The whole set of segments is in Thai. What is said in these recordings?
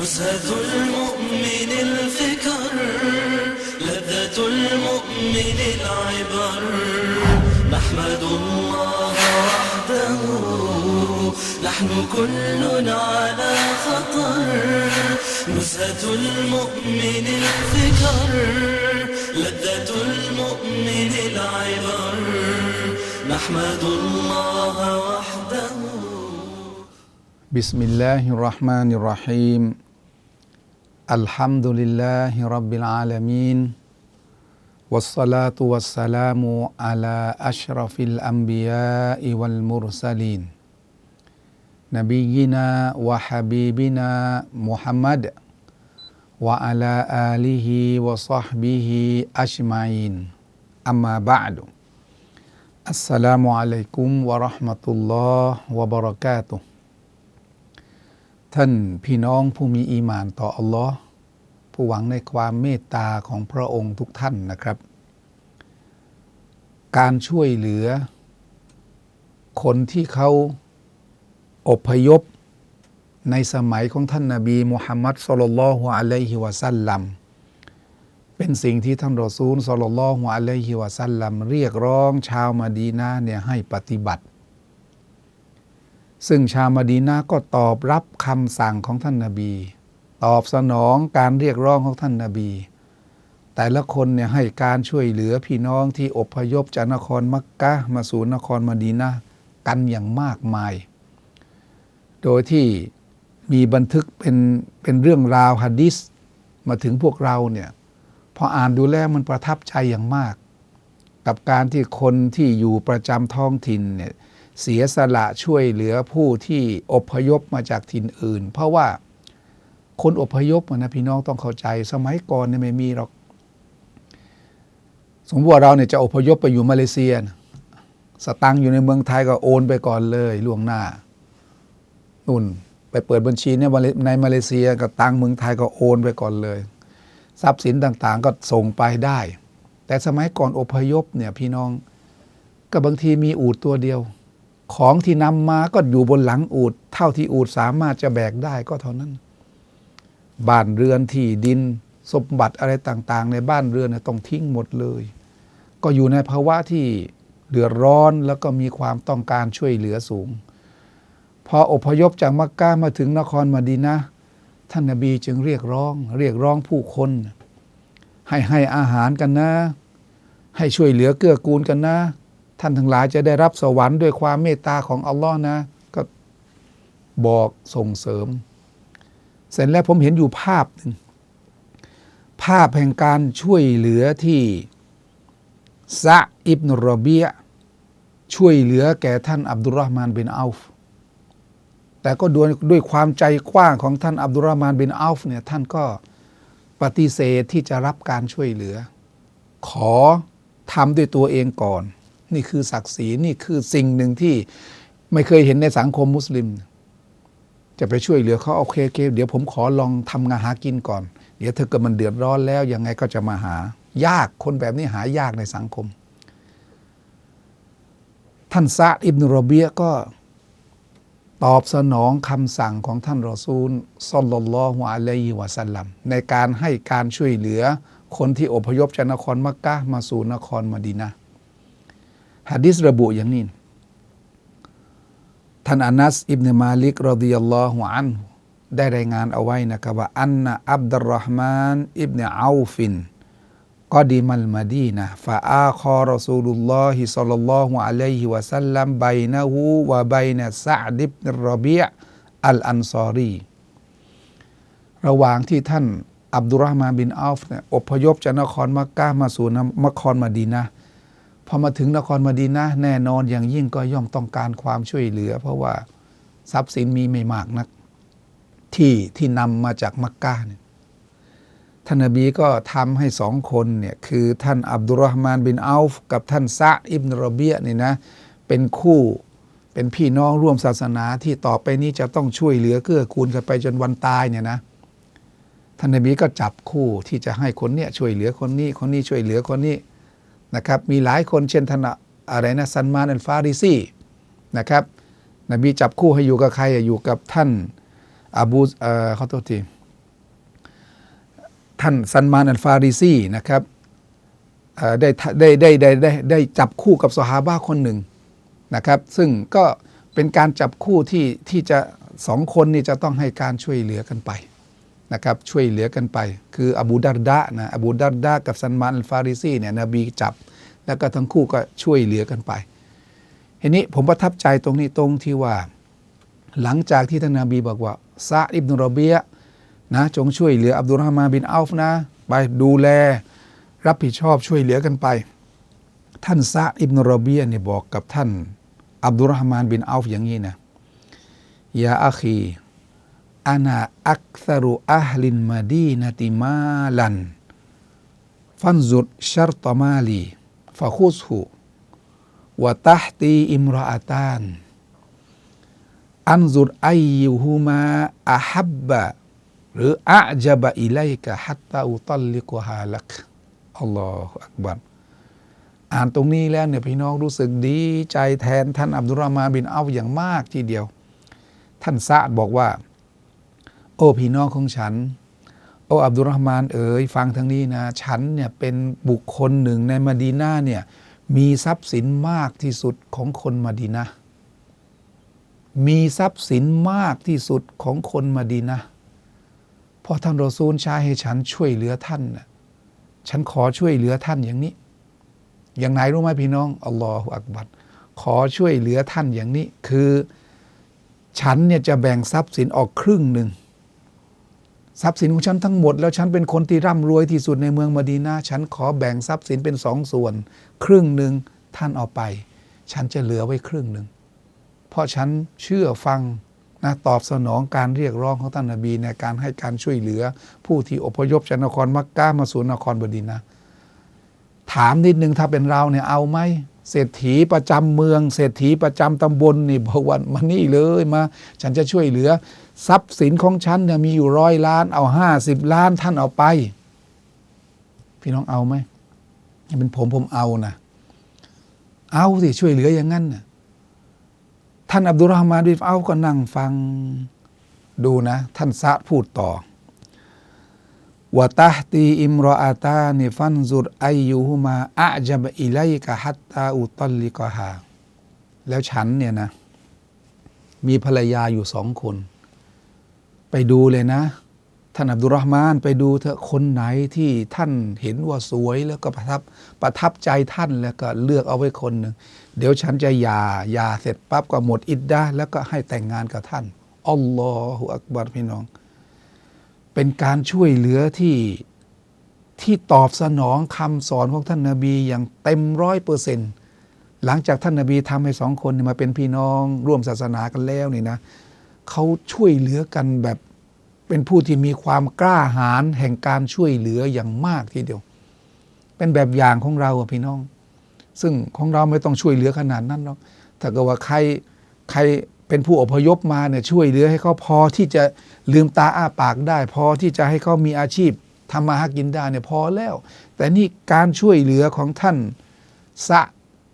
نزهة المؤمن الفكر لذة المؤمن العبر. نحمد الله وحده نحن كلنا على خطر. نزهة المؤمن الفكر لذة المؤمن العبر. نحمد الله وحده. بسم الله الرحمن الرحيم. الحمد لله رب العالمين والصلاة والسلام على أشرف الأنبياء والمرسلين. نبينا وحبيبنا محمد وعلى آله وصحبه أجمعين. أما بعد السلام عليكم ورحمة الله وبركاته. ท่านพี่น้องผู้มีอีมานต่ออัลลอฮ์ผู้หวังในความเมตตาของพระองค์ทุกท่านนะครับ การช่วยเหลือ คนที่เขาอพยพในสมัยของท่านนาบีมุฮัมมัดสุลลัลฮุอะลัยฮิวะสัลลัมเป็นสิ่งที่ท่านรอซูลสุลลัลฮุอะลัยฮิวะสัลลัมเรียกร้องชาวมาดีนาเนี่ยให้ปฏิบัติ ซึ่งชาวมดีนาก็ตอบรับคำสั่งของท่านนาบี ตอบสนองการเรียกร้องของท่านนาบี แต่ละคนเนี่ยให้การช่วยเหลือพี่น้องที่อพยพจากนครมักกะมาสู่นครมดีนากันอย่างมากมาย โดยที่มีบันทึกเป็นเป็นเรื่องราวฮะดิษมาถึงพวกเราเนี่ยพออ่านดูแล้วมันประทับใจอย่างมาก กับการที่คนที่อยู่ประจำท้องถิ่นเนี่ย เสียสละช่วยเหลือผู้ที่อพยพมาจากถิ่นอื่น เพราะว่าคนอพยพนะพี่น้องต้องเข้าใจ สมัยก่อนเนี่ยไม่มีหรอกสมมติว่าเราเนี่ยจะอพยพไปอยู่มาเลเซียนะสตังค์อยู่ในเมืองไทยก็โอนไปก่อนเลยล่วงหน้านุ่นไปเปิดบัญชีเนี่ยในมาเลเซียกับตังค์เมืองไทยก็โอนไปก่อนเลย ทรัพย์สินต่างๆ ก็ส่งไปได้ แต่สมัยก่อนอพยพเนี่ยพี่น้องก็บางทีมีอูดตัวเดียว ของที่นำมาก็อยู่บนหลังอูดเท่าที่อูดสามารถจะแบกได้ก็เท่านั้น บ้านเรือนที่ดินสมบัติอะไรต่าง ๆ ในบ้านเรือนต้องทิ้งหมดเลย ก็อยู่ในภาวะที่เดือดร้อนแล้วก็มีความต้องการช่วยเหลือสูง พออพยพจากมักกะมาถึงนครมาดีนะ ท่านนบีจึงเรียกร้อง เรียกร้องผู้คน ให้ให้อาหารกันนะ ให้ช่วยเหลือเกื้อกูลกันนะ ท่านทั้งหลายจะได้รับสวรรค์ด้วยความเมตตาของอัลลอฮ์นะ ก็บอกส่งเสริม เสร็จแล้วผมเห็นอยู่ภาพหนึ่งภาพแห่งการช่วยเหลือที่ซะอิบนรเบียช่วยเหลือแก่ท่านอับดุลรห์มานบินอัลฟแต่ก็ด้วยด้วยความใจกว้างของท่านอับดุลรห์มานบินอัลฟเนี่ยท่านก็ปฏิเสธที่จะรับการช่วยเหลือ ขอทำด้วยตัวเองก่อน นี่คือศักดิ์ศรีนี่คือสิ่งหนึ่งที่ไม่เคยเห็นในสังคมมุสลิม จะไปช่วยเหลือเขาโอเคโอเคเดี๋ยวผมขอลองทำงานหากินก่อน เดี๋ยวเธอเกิดมันเดือดร้อนแล้วยังไงก็จะมาหา ยากคนแบบนี้หายากในสังคม ท่านซาอิบนุรเบียก็ตอบสนองคำสั่งของท่านรอซูลซอลลัลลอฮุอะลัยฮิวะสัลลัมในการให้การช่วยเหลือคนที่อพยพจากนครมักกะมาสู่นครมดีนะ ฮะดิษระบุอย่างนี้ ท่านอานัสอิบเนมาลิกรอดิยัลลอฮุอันได้รายงานเอาไว้นะครับว่าอันนะอับดุลรอฮ์มานอิบเนอาฟินกอดีมัลมาดีนะฟาอาคอรอซูลุลลอฮิซัลลัลลอฮุอะลัยฮิวะสัลลัมไบนะฮูวะไบนะซะอดิบนรอบียอัลอันซอรีระหว่างที่ท่านอับดุลรอฮ์มานบินอัฟเนี่ยอพยพจากนครมักกะมาสู่นครมาดีนะ พอมาถึงนครมาดีนะแน่นอนอย่างยิ่งก็ย่อมต้องการความช่วยเหลือ เพราะว่าทรัพย์สินมีไม่มากนัก ที่ที่นำมาจากมักกะเนี่ยท่านนบีก็ทำให้สองคนเนี่ยคือท่านอับดุลรอฮ์มานบินอัฟกับท่านซะอิบนรเบียเนี่ยนะเป็นคู่เป็นพี่น้องร่วมศาสนาที่ต่อไปนี้จะต้องช่วยเหลือเกื้อกูลกันไปจนวันตายเนี่ยนะท่านนบีก็จับคู่ที่จะให้คนเนี้ยช่วยเหลือคนนี้คนนี้ช่วยเหลือคนนี้ นะครับ มีหลายคนเช่นท่านอะไรนะซันมานอัลฟาริซีนะครับ นบีจับคู่ให้อยู่กับใครอยู่กับท่านอาบูเอ่อขาตัวทีท่านซันมานอัลฟาริซีนะครับได้ได้ได้ได้ได้ได้จับคู่กับสหาบะคนหนึ่งนะครับ ซึ่งก็เป็นการจับคู่ที่ที่จะสองคนนี่จะต้องให้การช่วยเหลือกันไป นะครับช่วยเหลือกันไป คืออบูดาร์ดะนะอบูดาร์ดะกับซันมานฟาริซีเนี่ยนบีจับ แล้วก็ทั้งคู่ก็ช่วยเหลือกันไปทีนี้ผมประทับใจตรงนี้ตรงที่ว่า หลังจากที่ท่านนาบีบอกว่าซาอิบนุรเบียนะจงช่วยเหลืออับดุลรหมาบินอัลฟนะไปดูแลรับผิดชอบช่วยเหลือกันไป ท่านซาอิบนุรเบียเนี่ยบอกกับท่านอับดุลรหมานบินอัลฟอย่างนี้นะยาอัคี อานาอักษรุอัลลินมาดีนติมาลัน ฟันซุดชัรตมาลีฟะคุสหูวะตัฮตีอิมรออาตานอันซุดไอยูฮูมาอาฮับบะหรืออาจับะอิไลกะฮัตตาอุตัลลิกุฮาลักอัลลอฮฺอักบัรอ่านตรงนี้แล้วเนี่ยพี่น้องรู้สึกดีใจแทนท่านอับดุลรหมานบินเอาอย่างมากทีเดียว ท่านซาดบอกว่า โอ้พี่น้องของฉัน โอ้อับดุลรหมานเอ๋ยฟังทางนี้นะ ฉันเนี่ยเป็นบุคคลหนึ่งในมดีนาเนี่ยมีทรัพย์สินมากที่สุดของคนมดีนามีทรัพย์สินมากที่สุดของคนมดีนาพราะท่านรอซูลใช้ให้ฉันช่วยเหลือท่านนะฉันขอช่วยเหลือท่านอย่างนี้ อย่างไหนรู้ไหมพี่น้องอัลลอฮฺอักบัรขอช่วยเหลือท่านอย่างนี้ คือ ฉันเนี่ยจะแบ่งทรัพย์สินออกครึ่งหนึ่ง ทรัพย์สินของฉันทั้งหมด แล้วฉันเป็นคนที่ร่ำรวยที่สุดในเมืองมดีนาฉันขอแบ่งทรัพย์สินเป็นสองส่วน ครึ่งหนึ่งท่านเอาไป ฉันจะเหลือไว้ครึ่งหนึ่งเพราะฉันเชื่อฟังนะตอบสนองการเรียกร้องของท่านนบีในการให้การช่วยเหลือ ผู้ที่อพยพจากนครมักกะมาสู่นครบดีนาถามนิดนึงถ้าเป็นเราเนี่ยเอาไหม เศรษฐีประจำเมือง เศรษฐีประจำตำบลนี่บอกว่ามานี่เลยมา ฉันจะช่วยเหลือ ทรัพย์สินของฉันเนี่ยมีอยู่ร้อยล้านเอาห้าสิบล้านท่านเอาไป พี่น้องเอาไหมเป็นผมผมเอานะเอาสิช่วยเหลืออย่างนั้นน่ะท่านอับดุลรหมานบินเอาก็นั่งฟังดูนะ ท่านซะพูดต่อ วะตาตีอิมรออาตานิฟันซุรไอยูฮุมาอะจับอิไลกะฮัตตาอุตัลลิกะฮาแล้วฉันเนี่ยนะ มีภรรยาอยู่สองคน ไปดูเลยนะ ท่านอับดุลรหมานไปดูเถอะคนไหนที่ท่านเห็นว่าสวยแล้วก็ประทับประทับใจท่านแล้วก็เลือกเอาไว้คนหนึ่งเดี๋ยวฉันจะยายาเสร็จปั๊บก็หมดอิดดาแล้วก็ให้แต่งงานกับท่านอัลลอฮฺอักบัรพี่น้อง เป็นการช่วยเหลือที่ที่ตอบสนองคำสอนของท่านนาบีอย่างเต็มร้อยเปอร์เซ็นต์หลังจากท่านนาบีทำให้สองคนมาเป็นพี่น้องร่วมศาสนากันแล้วนี่นะเขาช่วยเหลือกันแบบเป็นผู้ที่มีความกล้าหาญแห่งการช่วยเหลืออย่างมากทีเดียว เป็นแบบอย่างของเราอะพี่น้อง ซึ่งของเราไม่ต้องช่วยเหลือขนาดนั้นหรอกถ้าเกิดว่าใครใคร เป็นผู้อพยพมาเนี่ยช่วยเหลือให้เขาพอที่จะลืมตาอ้าปากได้ พอที่จะให้เขามีอาชีพทำมาหากินได้เนี่ยพอแล้ว แต่นี่การช่วยเหลือของท่านสะ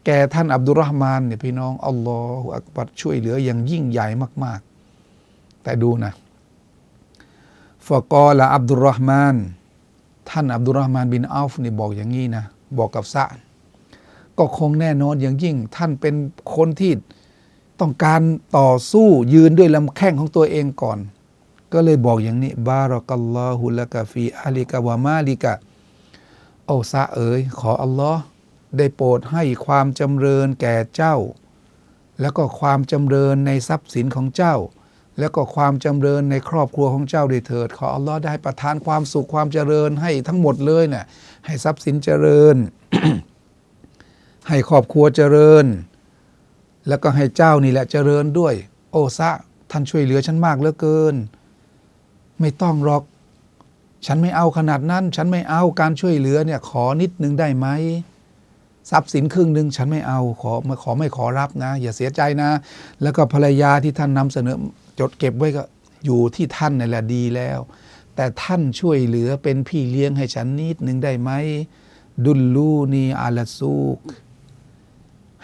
แก่ท่านอับดุลรหมานเนี่ยพี่น้องอัลลอฮฺอักบัรช่วยเหลืออย่างยิ่งใหญ่มาก ๆ แต่ดูนะฟกอละอับดุลรหมาน ท่านอับดุลรหมานบินอัลฟนี่บอกอย่างนี้นะ บอกกับสะก็คงแน่นอนอย่างยิ่ง ท่านเป็นคนที่ ต้องการต่อสู้ยืนด้วยลำแข้งของตัวเองก่อน ก็เลยบอกอย่างนี้บารักัลลอฮุละกะฟีอาลิกะวามาลิกะโอซาเอ๋ยขออัลลอฮ์ได้โปรดให้ความจำเริญแก่เจ้า แล้วก็ความจำเริญในทรัพย์สินของเจ้า แล้วก็ความจำเริญในครอบครัวของเจ้าด้วยเถิด ขออัลลอฮ์ได้ประทานความสุขความเจริญให้ทั้งหมดเลยเนะ่ยให้ทรัพย์สินเจริญ ให้ครอบครัวเจริญ แล้วก็ให้เจ้านี่แหละเจริญด้วย โอซะท่านช่วยเหลือฉันมากเหลือเกิน ไม่ต้องหรอก ฉันไม่เอาขนาดนั้น ฉันไม่เอาการช่วยเหลือเนี่ยขอนิดนึงได้ไหมทรัพย์สินครึ่งหนึ่งฉันไม่เอาขอมาขอไม่ขอรับนะ อย่าเสียใจนะ แล้วก็ภรรยาที่ท่านนำเสนอจดเก็บไว้ก็อยู่ที่ท่านนี่แหละดีแล้ว แต่ท่านช่วยเหลือเป็นพี่เลี้ยงให้ฉันนิดหนึ่งได้ไหมดุลลูนีอาลซูก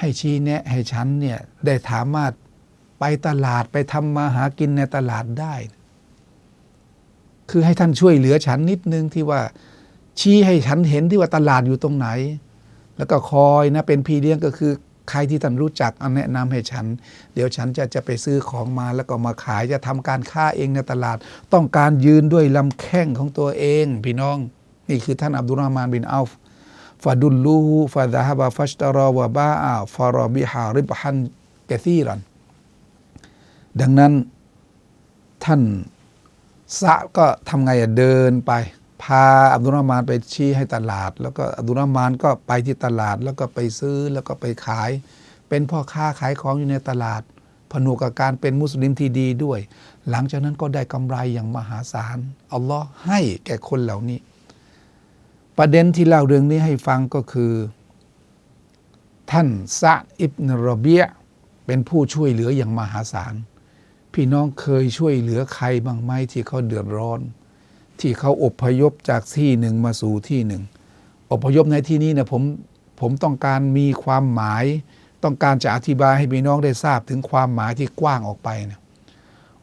ให้ชี้แนะให้ฉันเนี่ยได้สามารถไปตลาดไปทำมาหากินในตลาดได้ คือให้ท่านช่วยเหลือฉันนิดนึงที่ว่าชี้ให้ฉันเห็นที่ว่าตลาดอยู่ตรงไหน แล้วก็คอยนะเป็นพี่เลี้ยงก็คือใครที่ท่านรู้จักแนะนำให้ฉัน เดี๋ยวฉันจะจะไปซื้อของมาแล้วก็มาขายจะทำการค้าเองในตลาด ต้องการยืนด้วยลำแข้งของตัวเอง พี่น้อง นี่คือท่านอับดุลรอฮ์มานบินอัลฟ ฟาดุลลูฮูฟาดะฮบะฟัชตารอวะบาอาฟารอบิฮาริบฮันกะซีรัน ดังนั้นท่านสะก็ทำไงอะเดินไป พาอับดุลรอฮ์มานไปชี้ให้ตลาด แล้วก็อับดุลรอฮ์มานก็ไปที่ตลาดแล้วก็ไปซื้อแล้วก็ไปขาย เป็นพ่อค้าขายของอยู่ในตลาด ผนวกกับการเป็นมุสลิมที่ดีด้วย หลังจากนั้นก็ได้กำไรอย่างมหาศาลอัลลอฮ์ให้แก่คนเหล่านี้ ประเด็นที่เล่าเรื่องนี้ให้ฟังก็คือ ท่านซะอิบนรเบียเป็นผู้ช่วยเหลืออย่างมหาศาล พี่น้องเคยช่วยเหลือใครบ้างไหมที่เขาเดือดร้อน ที่เขาอพยพจากที่หนึ่งมาสู่ที่หนึ่งอพยพในที่นี้เนี่ยผมผมต้องการมีความหมาย ต้องการจะอธิบายให้พี่น้องได้ทราบถึงความหมายที่กว้างออกไปนะ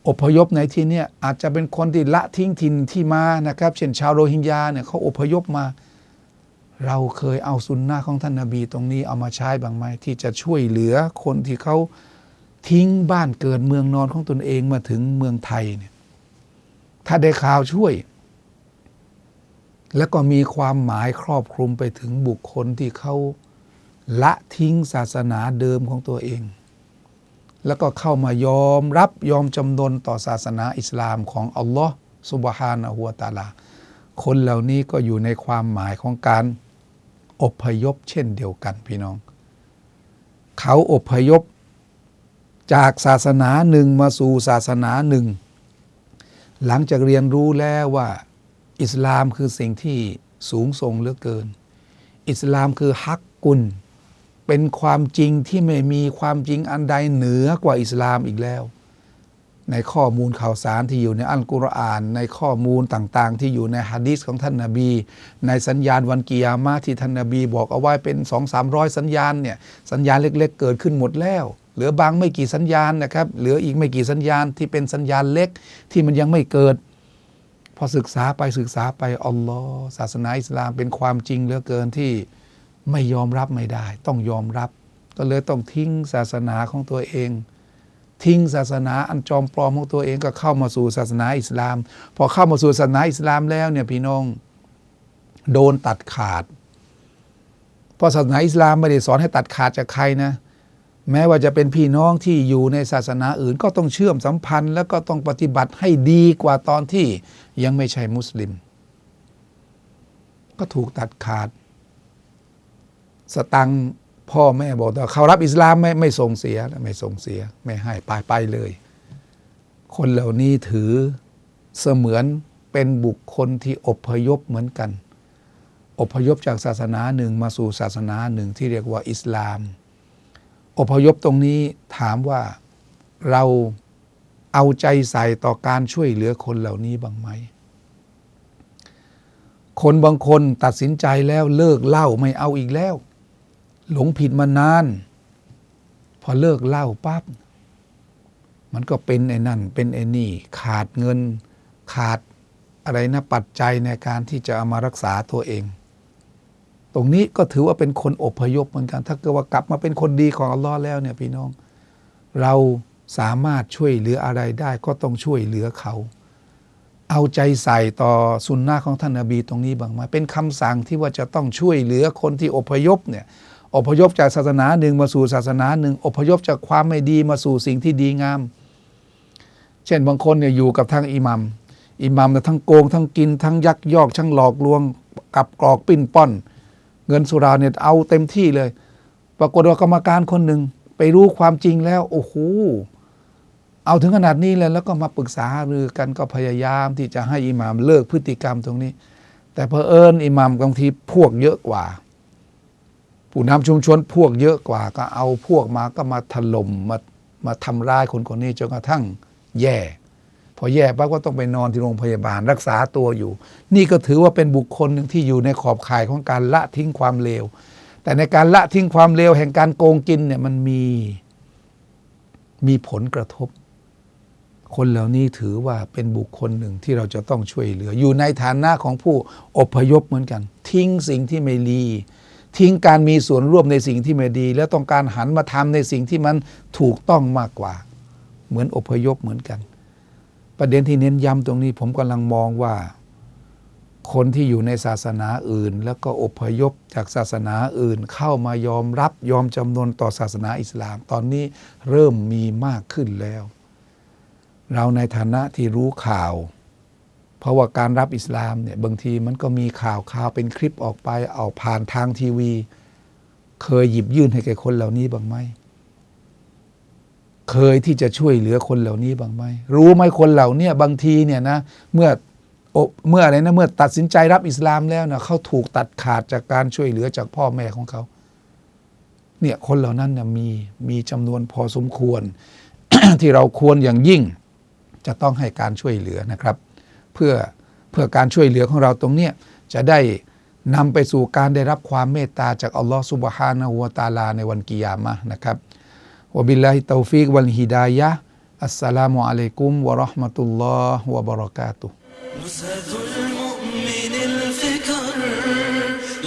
อพยพในที่นี้อาจจะเป็นคนที่ละทิ้งถิ่นที่มานะครับเช่นชาวโรฮิงญาเนี่ยเขาอพยพมา เราเคยเอาสุนนะของท่านนาบีตรงนี้เอามาใช้บ้างไหมที่จะช่วยเหลือคนที่เขาทิ้งบ้านเกิดเมืองนอนของตนเองมาถึงเมืองไทยเนี่ยถ้าได้ข่าวช่วย แล้วก็มีความหมายครอบคลุมไปถึงบุคคลที่เขาละทิ้งศาสนาเดิมของตัวเอง แล้วก็เข้ามายอมรับยอมจำนนต่อศาสนาอิสลามของอัลลอฮ์สุบฮานะฮูวะตาลา คนเหล่านี้ก็อยู่ในความหมายของการอพยพเช่นเดียวกันพี่น้อง เขาอพยพจากศาสนาหนึ่งมาสู่ศาสนาหนึ่ง หลังจากเรียนรู้แล้วว่า อิสลามคือสิ่งที่สูงส่งเหลือเกิน อิสลามคือฮักกุล เป็นความจริงที่ไม่มีความจริงอันใดเหนือกว่าอิสลามอีกแล้ว ในข้อมูลข่าวสารที่อยู่ในอัลกุรอาน ในข้อมูลต่างๆ ที่อยู่ในฮะดีษของท่านนาบี ในสัญญาณวันกิยามะที่ท่านนาบีบอกเอาไว้เป็น2 3 0 0 สัญญาณเนี่ยสัญญาณเล็กๆ เกิดขึ้นหมดแล้วเหลือบางไม่กี่สัญญาณนะครับเหลืออีกไม่กี่สัญญาณที่เป็นสัญญาณเล็กที่มันยังไม่เกิด พอศึกษาไปศึกษาไปอัลลอฮ์ศาสนาอิสลามเป็นความจริงเหลือเกินที่ ไม่ยอมรับไม่ได้ ต้องยอมรับ ก็เลยต้องทิ้งศาสนาของตัวเอง ทิ้งศาสนาอันจอมปลอมของตัวเองก็เข้ามาสู่ศาสนาอิสลาม พอเข้ามาสู่ศาสนาอิสลามแล้วเนี่ยพี่น้องโดนตัดขาด เพราะศาสนาอิสลามไม่ได้สอนให้ตัดขาดจากใครนะแม้ว่าจะเป็นพี่น้องที่อยู่ในศาสนาอื่นก็ต้องเชื่อมสัมพันธ์ แล้วก็ต้องปฏิบัติให้ดีกว่าตอนที่ยังไม่ใช่มุสลิม ก็ถูกตัดขาด สตังพ่อแม่บอกว่าเขารับอิสลามไม่ไม่ส่งเสียไม่ส่งเสีย ไม่ให้ไปไปเลย คนเหล่านี้ถือเสมือนเป็นบุคคลที่อพยพเหมือนกัน อพยพจากศาสนาหนึ่งมาสู่ศาสนาหนึ่งที่เรียกว่าอิสลาม อพยพตรงนี้ถามว่าเราเอาใจใส่ต่อการช่วยเหลือคนเหล่านี้บ้างไหม คนบางคนตัดสินใจแล้วเลิกเล้าไม่เอาอีกแล้ว หลงผิดมานาน พอเลิกเล้าปั๊บมันก็เป็นไอ้นั่น เป็นไอ้นี่ ขาดเงิน ขาดอะไรนะปัจจัยในการที่จะเอามารักษาตัวเอง ตรงนี้ก็ถือว่าเป็นคนอพยพเหมือนกัน ถ้าเกิดว่ากลับมาเป็นคนดีของอัลลอฮ์แล้วเนี่ยพี่น้อง เราสามารถช่วยเหลืออะไรได้ก็ต้องช่วยเหลือเขา เอาใจใส่ต่อสุนนะของท่านนาบีตรงนี้บ้างไหมเป็นคำสั่งที่ว่าจะต้องช่วยเหลือคนที่อพยพเนี่ย อพยพจากศาสนาหนึ่งมาสู่ศาสนาหนึ่งอพยพจากความไม่ดีมาสู่สิ่งที่ดีงาม เช่นบางคนเนี่ยอยู่กับทางอิหมัมอิหมัมเนี่ยทั้งโกงทั้งกินทั้งยักยอกทั้งหลอกลวงกับกรอกปิ้นป้อน เงินสุราเนี่ยเอาเต็มที่เลย ปรากฏว่ากรรมการคนหนึ่งไปรู้ความจริงแล้วโอ้โหเอาถึงขนาดนี้เลยแล้วก็มาปรึกษาหรือกันก็พยายามที่จะให้อิหมัมเลิกพฤติกรรมตรงนี้ แต่เพอเอิญอิหมัมบางทีพวกเยอะกว่า ผู้นำชุมชนพวกเยอะกว่าก็เอาพวกมาก็มาถล่มมามาทำร้ายคนคนนี้จนกระทั่งแย่ พอแย่ปั๊บก็ต้องไปนอนที่โรงพยาบาลรักษาตัวอยู่ นี่ก็ถือว่าเป็นบุคคลหนึ่งที่อยู่ในขอบข่ายของการละทิ้งความเลวแต่ในการละทิ้งความเลวแห่งการโกงกินเนี่ยมันมีมีผลกระทบ คนเหล่านี้ถือว่าเป็นบุคคลหนึ่งที่เราจะต้องช่วยเหลือ อยู่ในฐานะของผู้อพยพเหมือนกัน ทิ้งสิ่งที่ไม่ดี ทิ้งการมีส่วนร่วมในสิ่งที่ไม่ดี แล้วต้องการหันมาทำในสิ่งที่มันถูกต้องมากกว่า เหมือนอพยพเหมือนกัน ประเด็นที่เน้นย้ำตรงนี้ ผมกำลังมองว่า คนที่อยู่ในศาสนาอื่น แล้วก็อพยพจากศาสนาอื่น เข้ามายอมรับยอมจำนนต่อศาสนาอิสลาม ตอนนี้เริ่มมีมากขึ้นแล้ว เราในฐานะที่รู้ข่าว เพราะว่าการรับอิสลามเนี่ยบางทีมันก็มีข่าวข่าวเป็นคลิปออกไปเอาผ่านทางทีวี เคยหยิบยื่นให้แก่คนเหล่านี้บ้างไหมเคยที่จะช่วยเหลือคนเหล่านี้บ้างไหมรู้ไหมคนเหล่านี้บางทีเนี่ยนะเมื่อเมื่ออะไรนะเมื่อตัดสินใจรับอิสลามแล้วนะเขาถูกตัดขาดจากการช่วยเหลือจากพ่อแม่ของเขาเนี่ยคนเหล่านั้นนะมีมีจำนวนพอสมควร ที่เราควรอย่างยิ่ง จะต้องให้การช่วยเหลือนะครับ พื่อเพื่อการช่วยเหลือของเราตรงเนี้ยจะได้นำไปสู่การได้รับความเมตตาจากอัลลอฮฺสุบฮานะฮูวะตะอาลาในวันกิยามะห์นะครับวะบิลลาฮิตอฟิกวัลฮิดายะฮ์อัสสลามุอะลัยกุมวะเราะห์มะตุลลอฮ์วะบะเราะกาตุฮ์ نزهة المؤمن الفكر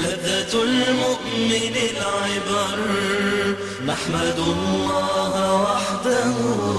لذة المؤمن العبر نحمد الله وحده